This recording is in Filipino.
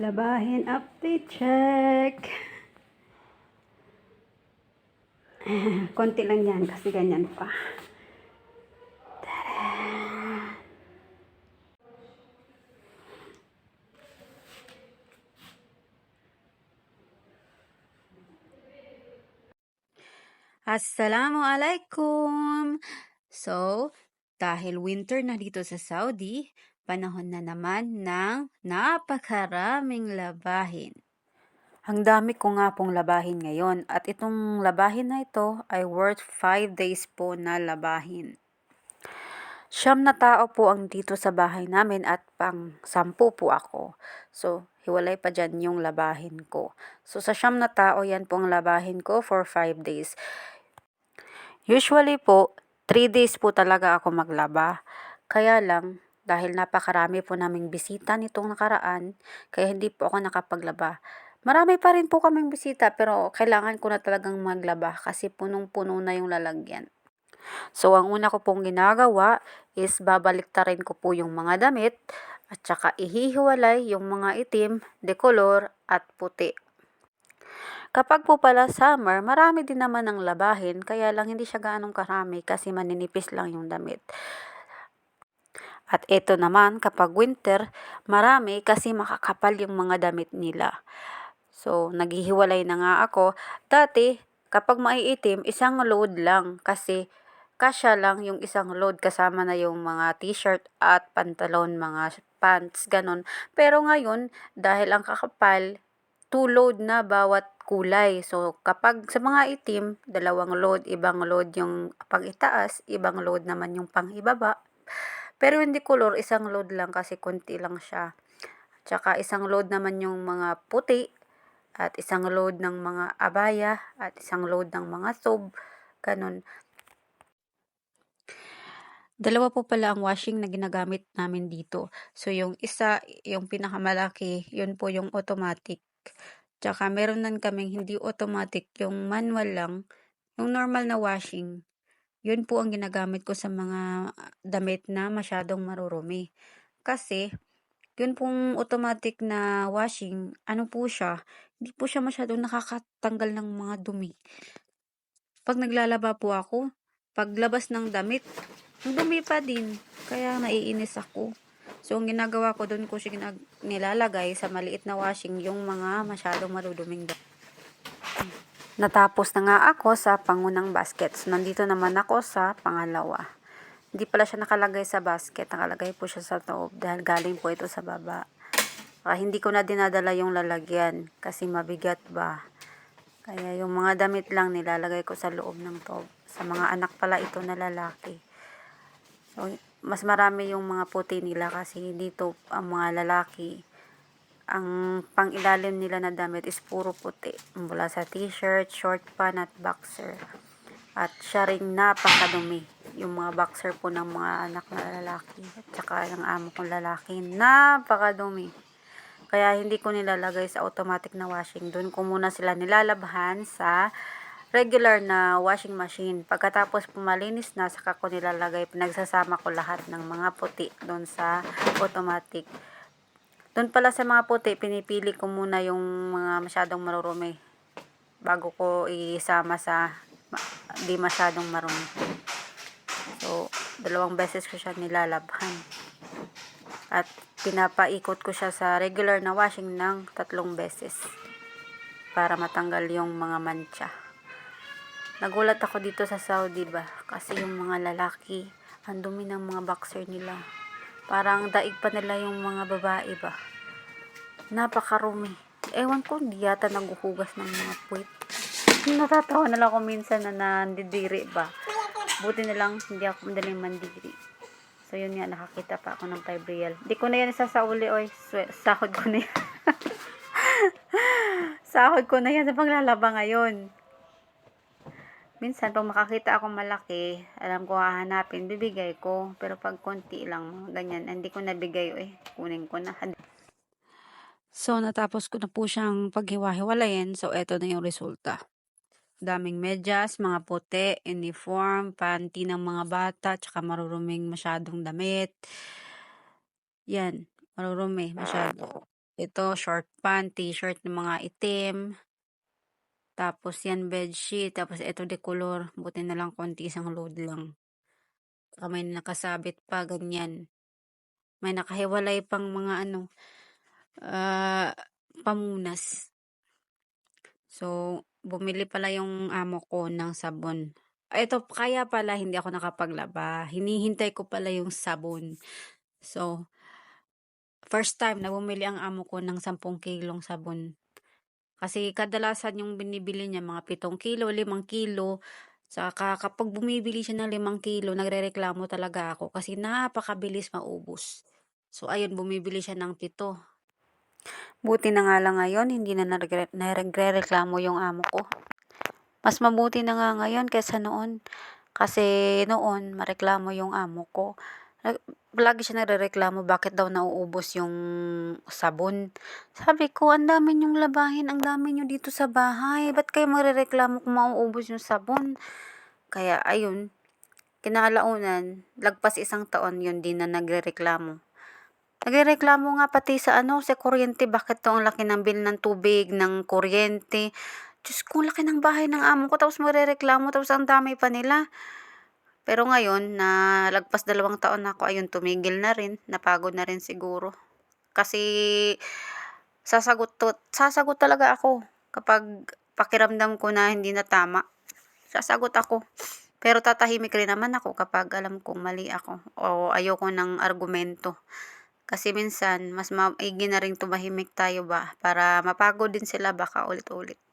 Labahin update check. Konti lang yan kasi ganyan pa. Tada! Assalamualaikum! So, dahil winter na dito sa Saudi, panahon na naman ng napakaraming labahin. Ang dami ko nga pong labahin ngayon at itong labahin na ito ay worth 5 days po na labahin. Siyam na tao po ang dito sa bahay namin at pang sampu po ako. So, hiwalay pa dyan yung labahin ko. So, sa siyam na tao, yan po ang labahin ko for 5 days. Usually po, 3 days po talaga ako maglaba. Kaya lang, dahil napakarami po naming bisita nitong nakaraan, kaya hindi po ako nakapaglaba. Marami pa rin po kaming bisita pero kailangan ko na talagang maglaba kasi punong-puno na yung lalagyan. So, ang una ko pong ginagawa is babaliktarin ko po yung mga damit at saka ihihiwalay yung mga itim, dekolor at puti. Kapag po pala summer, marami din naman ang labahin, kaya lang hindi siya gaanong karami kasi maninipis lang yung damit. At ito naman, kapag winter, marami kasi makakapal yung mga damit nila. So, naghihiwalay na nga ako. Dati, kapag maiitim, isang load lang kasi kasya lang yung isang load kasama na yung mga t-shirt at pantalon, mga pants, ganon. Pero ngayon, dahil ang kakapal, two load na bawat kulay. So, kapag sa mga itim, dalawang load, ibang load yung pang itaas, ibang load naman yung pang ibaba. Pero hindi color, isang load lang kasi konti lang siya. Tsaka isang load naman yung mga puti at isang load ng mga abaya at isang load ng mga sob. Ganun. Dalawa po pala ang washing na ginagamit namin dito. So, yung isa, yung pinakamalaki, yun po yung automatic. Tsaka meron nan kaming hindi automatic, yung manual lang, yung normal na washing. Yun po ang ginagamit ko sa mga damit na masyadong marurumi. Kasi, yun pong automatic na washing, ano po siya, hindi po siya masyadong nakakatanggal ng mga dumi. Pag naglalaba po ako, paglabas ng damit, dumi pa din. Kaya naiinis ako. So, ang ginagawa ko doon ko siya nilalagay sa maliit na washing yung mga masyadong maruduming damit. Natapos na nga ako sa pangunang basket. So, nandito naman ako sa pangalawa. Hindi pala siya nakalagay sa basket. Nakalagay po siya sa loob dahil galing po ito sa baba. Ah, hindi ko na dinadala yung lalagyan kasi mabigat ba. Kaya yung mga damit lang nilalagay ko sa loob ng tob. Sa mga anak pala ito na lalaki. So, mas marami yung mga puti nila kasi dito ang mga lalaki ang pangilalim nila na damit is puro puti. Mula sa t-shirt, short pant at boxer. At siya rin napakadumi. Yung mga boxer po ng mga anak na lalaki. At saka ng amo kong lalaki. Napakadumi. Kaya hindi ko nilalagay sa automatic na washing. Doon ko muna sila nilalabhan sa regular na washing machine. Pagkatapos pumalinis na, saka ko nilalagay, pinagsasama ko lahat ng mga puti doon sa automatic. Doon pala sa mga puti, pinipili ko muna yung mga masyadong marurumi bago ko isama sa di masyadong marumi. So, dalawang beses ko siya nilalabhan. At pinapaikot ko siya sa regular na washing ng tatlong beses para matanggal yung mga mancha. Nagulat ako dito sa Saudi ba kasi yung mga lalaki ang dumi ng mga boxer nila. Parang daig pa nila yung mga babae ba. Napakarumi. Ewan ko, hindi yata naguhugas ng mga puwit. Natatawa na lang ako minsan na nandidiri ba. Buti na lang hindi ako madaling mandiri. So yun nga, nakakita pa ako ng 5 real. Di ko na yan isasauli, oy. Sahod ko na yan. Sahod ko na yan sa paglalaba ngayon. Minsan, pag makakita akong malaki, alam ko hahanapin, bibigay ko. Pero pag konti lang, ganyan, hindi ko nabigay, eh. Kunin ko na. So, natapos ko na po siyang paghiwa-hiwalayin. So, eto na yung resulta. Daming medyas, mga puti, uniform, panty ng mga bata, tsaka maruruming masyadong damit. Yan, marurumi masyado. ito short pant, t-shirt ng mga itim. Tapos yan bedsheet, tapos ito de color, buti na lang konti isang load lang. Saka may nakasabit pa ganyan. May nakahiwalay pang mga ano, ah, pamunas. So, bumili pala yung amo ko ng sabon. Ah, Ito, kaya pala hindi ako nakapaglaba. Hinihintay ko pala yung sabon. So, first time na bumili ang amo ko ng 10 kilong sabon. Kasi kadalasan yung binibili niya mga 7 kilo, 5 kilo. Saka kapag bumibili siya ng 5 kilo, nagrereklamo talaga ako kasi napakabilis maubos. So, ayun, bumibili siya ng 7. Buti na nga lang ngayon, hindi na nagre- nagre-reklamo yung amo ko. Mas mabuti na nga ngayon kaysa noon. Kasi noon, mareklamo yung amo ko. Lagi siya nagre-reklamo bakit daw nauubos yung sabon. Sabi ko, ang dami niyong labahin, ang dami niyo dito sa bahay. Ba't kayo magre-reklamo kung mauubos yung sabon? Kaya ayun, kinalaunan, lagpas isang taon yun din na nagre-reklamo. Nagrereklamo nga pati sa ano, sa kuryente, bakit to ang laki ng bill ng tubig, ng kuryente. Diyos ko, laki ng bahay ng amo ko, tapos magrereklamo, tapos ang dami pa nila. Pero ngayon, na lagpas dalawang taon na ako, ayun, tumigil na rin, napagod na rin siguro. Kasi, sasagot, to, sasagot talaga ako kapag pakiramdam ko na hindi na tama. Sasagot ako. Pero tatahimik rin naman ako kapag alam kong mali ako o ayoko ng argumento. Kasi minsan, mas maigi na rin tumahimik tayo ba para mapagod din sila baka ulit-ulit.